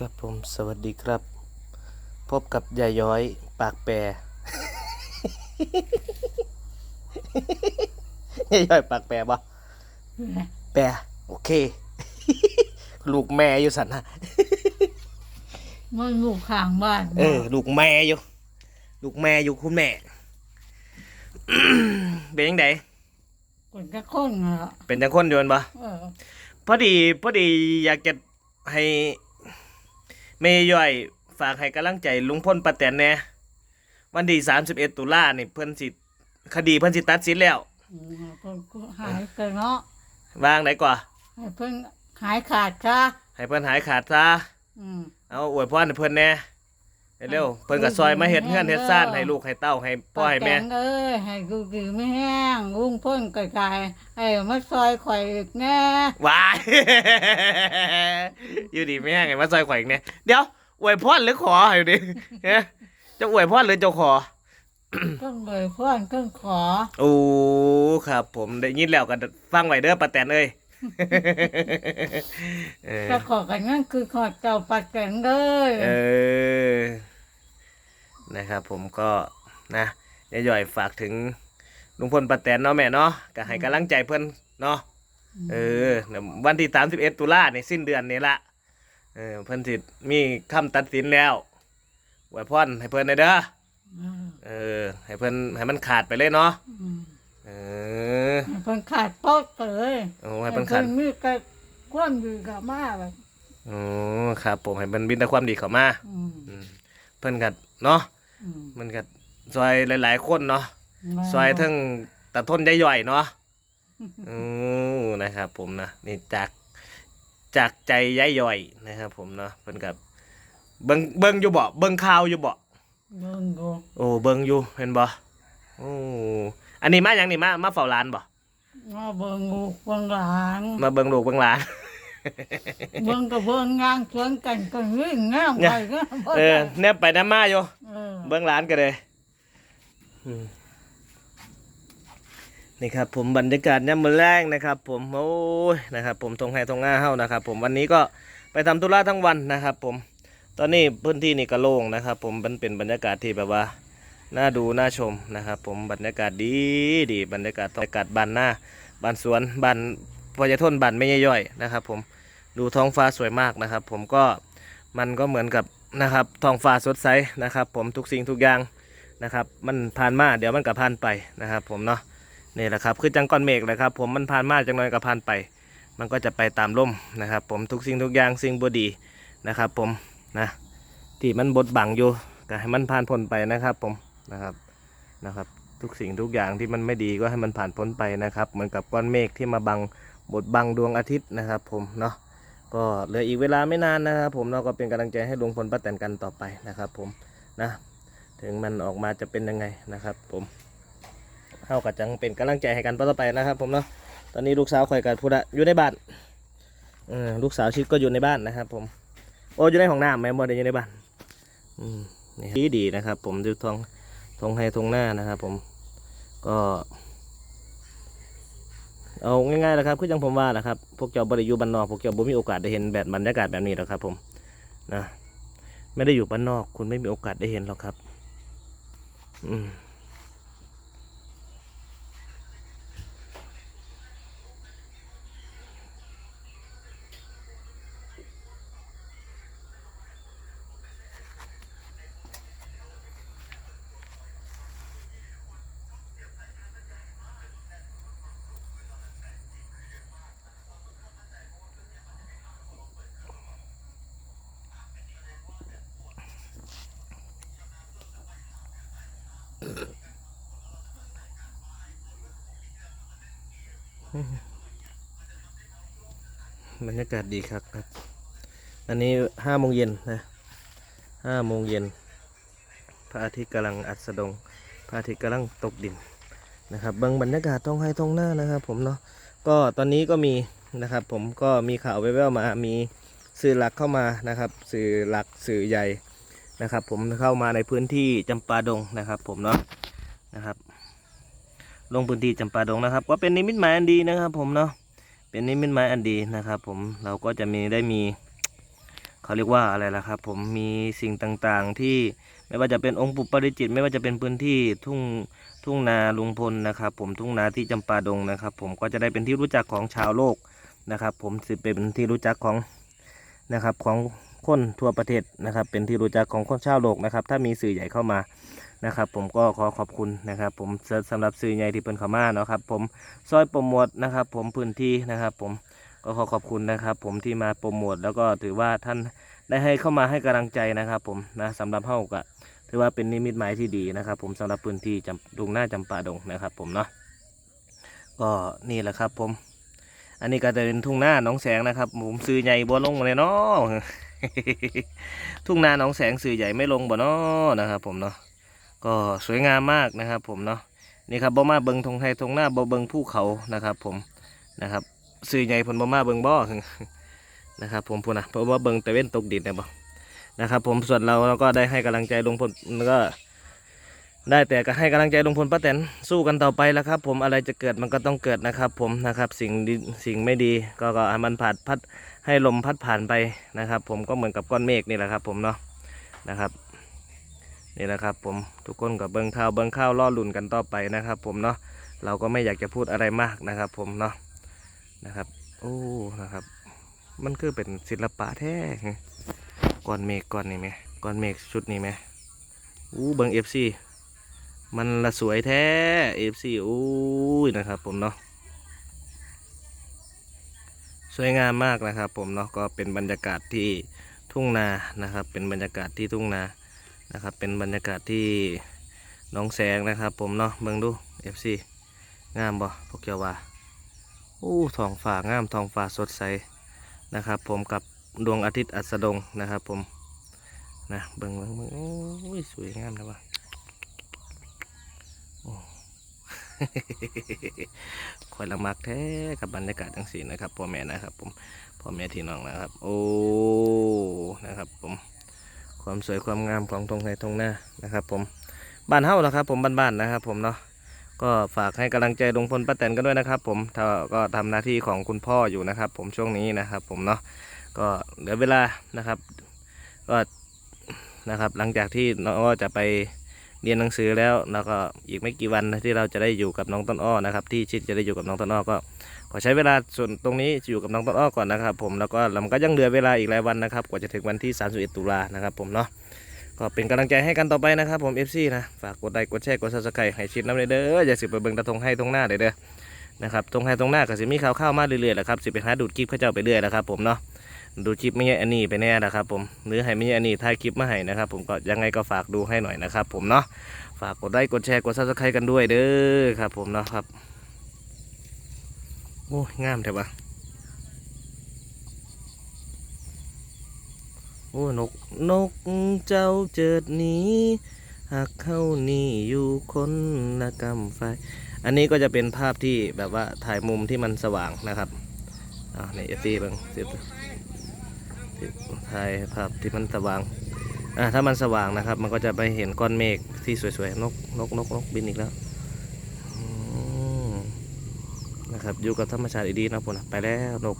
ครับผมสวัสดีครับ พบกับยายย้อยปากแปร ยายย้อยปากแปรบ่แปรโอเค ลูกแม่อยู่สันนะมันอยู่ข้างบ้านเออ ลูกแม่อยู่ ลูกแม่อยู่คุณแม่ เป็นยังไงคนจะคนเหรอเป็นจังคนโยนบ่เออพอดีพอดีอยากจะให้ แม่ย่อยฝากให้กำลังใจลุงพลป้าแตนแหน่วันที่31 ตุลานี่เพิ่นสิคดีเพิ่นสิตัดสินแล้ว อืมเพิ่นก็หายกันเนาะวางไหนก่อนให้เพิ่นหายขาดซะให้เพิ่นหายขาดซะอืม เอาอวยพรให้เพิ่นแหน่ เร็วๆเพิ่นก็ซอยมาเฮ็ดเฮือนเฮ็ดซ่านให้ลูกให้เต้าให้พ่อให้แม่ ป้าตงเอ้ยให้กูดีไม่แห้งลุงพ่นไกลๆให้มาซอยข่อยอีกแน่วาย อยู่ดีไม่แห้งไงมาซอยข่อยอีกเนี่ยเดี๋ยวอวยพรหรือขออยู่ดิเอ๊ะจะอวยพรหรือจะขอเครื่องเลยพ่นเครื่องขอ โอ้ ครับผมได้ยินแล้วก็ฟังไว้เด้อป้าแตนเอ้ย เออจะขอกันนั่นคือขอเจ้าปัดแกงเลยเออนะครับ ผมก็นะยายย่อยฝากถึงลุงพลป้าแตนเนาะแม่เนาะก็ให้กำลังใจเพิ่อนเนาะเออเดี๋ยววันที่31ตุลาในสิ้นเดือนนี้ละเออเพิ่อนสิมีคำตัดสินแล้วอวยพรให้เพิ่อนได้เด้อเออ ให้เพิ่อนให้มันขาดไปเลยเนาะ เออให้เพิ่นขาดโป๊กเลยโอ้ให้เพิ่นขาดมีแต่ความดีกับมาแบบอ๋อครับผมให้มันบินแต่ความดีเข้ามาอืมอืมเพิ่นกัเนาะอืมมันกัซอยหลายๆคนเนาะ ซอยทั้งตะทนได้ย่อยเนาะอือนะครับ ผมนะนี่จากจากใจย้ายย่อยนะครับ ผมเนาะเพิ่นกับเบิ่งเบิ่งอยู่บ่เบิ่งข่าวอยู่บ่เบิ่งดูโอ้เบิ่งอยู่เห็นบ่โอ้ อันนี้มาหยังนี่มามาเฝ้าร้านบ่มาเบิ่งลูกเบิ่งหลานมาเบิ่งลูกเบิ่งหลานเบิ่งกับเบิ่งงานสวนกันก็วิ่งงามไปก็บ่เอได้อแนบไปแนบมาอยู่เออเบื้องหล้านกันเลยอืมนี่ครับผมบรรยากาศย่ำมือแรงนะครับ ผมโอ้ยนะครับผมทงไห้ทงง่าเฮ้านะครับ ผมวันนี้ก็ไปทำธุระทั้งวันนะครับ ผม ตอนนี้พื้นที่นี่ก็โล่งนะครับ ผมมันเป็นบรรยากาศที่แบบว่า น่าดูน่าชมนะครับ ผมบรรยากาศดีดีบรรยากาศบรรยากาศบานหน้าบานสวนบานพอยทนบานไม่ย่อยๆนะครับ ผมดูท้องฟ้าสวยมากนะครับ ผมก็มันก็เหมือนกับนะครับท้องฟ้าสดใสนะครับ ผมทุกสิ่งทุกอย่างนะครับมันผ่านมาเดี๋ยวมันก็ผ่านไปนะครับ ผมเนาะนี่แหละครับคือจังก้อนเมฆเลยครับ ผมมันผ่านมาจังน้อยก็ผ่านไป มันก็จะไปตามลมนะครับ ผมทุกสิ่งทุกอย่างสิ่งบดีนะครับ ผมนะที่มันบดบังอยู่ก็ให้มันผ่านพ้นไปนะครับ ผม นะครับนะครับ ทุกสิ่งทุกอย่างที่มันไม่ดีก็ให้มันผ่านพ้นไปนะครับ เหมือนกับก้อนเมฆที่มาบังบดบังดวงอาทิตย์นะครับ ผมเนาะก็เหลืออีกเวลาไม่นานนะครับ ผมเราก็เป็นกำลังใจให้ลุงพลป้าแตนกันต่อไปนะครับ ผมนะ ถึงมันออกมาจะเป็นยังไงนะครับ ผมเท่ากับจังเป็นกำลังใจให้กันต่อไปนะครับ ผมเนาะตอนนี้ลูกสาวคอยกับพุทธอยู่ในบ้านอลูกสาวชิดก็อยู่ในบ้านนะครับ ผมโอ้อยู่ในห้องน้ำแม่บ่ได้อยู่ในบ้าน อืมนี่ดีดีนะครับ ผมดูทอง ทงให้ทงหน้านะครับผมก็ เอาง่ายๆนะครับคือยังผมว่านะครับ พวกเจ้าบริยูบ้านนอกพวกเจ้าบ่มีโอกาสได้เห็นแบบบรรยากาศแบบนี้หรอกครับ ผมนะไม่ได้อยู่บ้านนอก คุณไม่มีโอกาสได้เห็นหรอกครับ อืม บรรยากาศดีครับครับ อันนี้ห้าโมงเย็นนะห้าโมงเย็นพระอาทิตย์กำลังอัสดง พระอาทิตย์กำลังตกดินนะครับบางบรรยากาศท้องให้ท้องหน้านะครับ ผมเนาะก็ตอนนี้ก็มีนะครับ ผมก็มีข่าวแว่วๆมามีสื่อหลักเข้ามานะครับ สื่อหลักสื่อใหญ่นะครับ ผมเข้ามาในพื้นที่จำปาดงนะครับ ผมเนาะนะครับ ลงพื้นที่จำปาดงนะครับ ก็เป็นนิมิตหมายอันดีนะครับ ผมเนาะเป็นนิมิตหมายอันดีนะครับ ผมเราก็จะมีได้มีเขาเรียกว่าอะไรล่ะครับ ผมมีสิ่งต่างๆ ที่ไม่ว่าจะเป็นองค์ปู่ปริจิต ไม่ว่าจะเป็นพื้นที่ทุ่งทุ่งนาลุงพลนะครับ ผมทุ่งนาที่จำปาดงนะครับ ผมก็จะได้เป็นที่รู้จักของชาวโลกนะครับ ผมสิเป็นที่รู้จักของนะครับของคนทั่วประเทศนะครับ เป็นที่รู้จักของคนชาวโลกนะครับ ถ้ามีสื่อใหญ่เข้ามา นะครับ ผมก็ขอขอบคุณนะครับ ผมสำหรับสื่อใหญ่ที่เพิ่นขามาเนาะครับ ผมซอยโปรโมทนะครับ ผมพื้นที่นะครับ ผมก็ขอขอบคุณนะครับ ผมที่มาโปรโมทแล้วก็ถือว่าท่านได้ให้เข้ามาให้กำลังใจนะครับ ผมนะสำหรับเฮาก็ถือว่าเป็นนิมิตหมายที่ดีนะครับ ผมสำหรับพื้นที่จำดุงหน้าจำปาดงนะครับ ผมเนาะก็นี่แหละครับ ผม อันนี้ก็จะเป็นทุ่งหน้าน้องแสงนะครับ ผมซื้อใหญ่บัวลงเลยเนาะทุ่งนาหน้องแสงสื่อใหญ่ไม่ลงบ่เนาะนะครับ ผมเนาะ ก็สวยงามมากนะครับผมเนาะนี่ครับบ่มาเบิงทงไทยทงหน้าบ่เบิงภูเขานะครับผมนะครับสื่อใหญ่เพนบ่มาเบิงบ่อนะครับผมพูนะเพราะว่าเบิงแต่เว้นตกดินนะบ่นะครับผมส่วนเราเราก็ได้ให้กำลังใจลุงพลก็ได้แต่ก็ให้กำลังใจลุงพลป้าแตนสู้กันต่อไปแล้วครับ ผมอะไรจะเกิดมันก็ต้องเกิดนะครับ ผมนะครับสิ่งดีสิ่งไม่ดีก็ก็ให้มันผ่านพัดให้ลมพัดผ่านไปนะครับ ผมก็เหมือนกับก้อนเมฆนี่แหละครับ ผมเนาะนะครับ นี่แหละครับผมทุกคนกับเบิ้งข้าวเบิ้งข้าวล่อลุ่นกันต่อไปนะครับ ผมเนาะเราก็ไม่อยากจะพูดอะไรมากนะครับ ผมเนาะนะครับโอ้นะครับ มันคือเป็นศิลปะแท้ก้อนเมฆก้อนนี้ไหมก้อนเมฆชุดนี้ไหมอู้เบิ้งเอฟซีมันละสวยแท้ FC อุ้ยนะครับ ผมเนาะสวยงามมากนะครับ ผมเนาะก็เป็นบรรยากาศที่ทุ่งนานะครับ เป็นบรรยากาศที่ทุ่งนา นะครับ เป็นบรรยากาศที่น้องแสงนะครับ ผมเนาะเบิ่งดู FC งามบ่พวกเจ้าว่าอู้ทองฟ้างามทองฟ้าสดใสนะครับ ผมกับดวงอาทิตย์อัสดงนะครับ ผมนะเบิ่งเบิ่งเบิ่งโอ้ยสวยงามนะวะคอยละมักแท้กับบรรยากาศทั้งสี่นะครับพ่อแม่นะครับ ผมพ่อแม่ที่น้องนะครับ โอ้นะครับ ผม ความสวยความงามของทงไทยทงหน้านะครับผมบ้านเฮ้าแล้วครับผมบ้านๆนะครับ ผมเนาะก็ฝากให้กำลังใจลุงพลป้าแตนกันด้วยนะครับ ผมถ้าก็ทำหน้าที่ของคุณพ่ออยู่นะครับ ผมช่วงนี้นะครับ ผมเนาะก็เหลือเวลานะครับ ก็นะครับหลังจากที่น้องจะไป เรียนหนังสือแล้วแล้วก็อีกไม่กี่วันที่เราจะได้อยู่กับน้องต้นอ้อนะครับ ที่ชิดจะได้อยู่กับน้องต้นอ้อก็ขอใช้เวลาส่วนตรงนี้อยู่กับน้องต้นอ้อก่อนนะครับ ผมแล้วก็เราก็ยังเหลือเวลาอีกหลายวันนะครับ กว่าจะถึงวันที่ 31 ตุลานะครับ ผมเนาะก็เป็นกำลังใจให้กันต่อไปนะครับ ผม FC นะฝากกดไลค์กดแชร์กดซับสไครต์ให้ชิดน้ำเลยเด้ออย่าสิไปเบิ่งตะทงให้ตรงหน้าเด้อเด้อนะครับตรงให้ตรงหน้าก็สิมีข่าวเข้ามาเรื่อยๆแหละครับสิไปหาดูดคลิปเขาเจ้าไปเรื่อยแหละครับผมเนาะ ดูคลิปไม่ใช่อันนี้ไปแน่นะครับผมหรือให้ไม่ใช่อันนี้ถ่ายคลิปมาให้นะครับ ผมก็ยังไงก็ฝากดูให้หน่อยนะครับ ผมเนาะฝากกดไลค์กดแชร์กดซับสไครต์กันด้วยเด้อครับ ผมเนาะครับโอ้ยงามแท้ปะโอ้นกนกเจ้าเจิดหนี้หากเข้านี่อยู่คนละกำไฟ อันนี้ก็จะเป็นภาพที่แบบว่าถ่ายมุมที่มันสว่างนะครับอ่าในเอฟีบางสิบ ถ่ายภาพที่มันสว่างอ่าถ้ามันสว่างนะครับ มันก็จะไปเห็นก้อนเมฆที่สวยๆนกนกนกนกบินอีกแล้วอืมนะครับอยู่กับธรรมชาติดีๆนะผมนะไปแล้วนก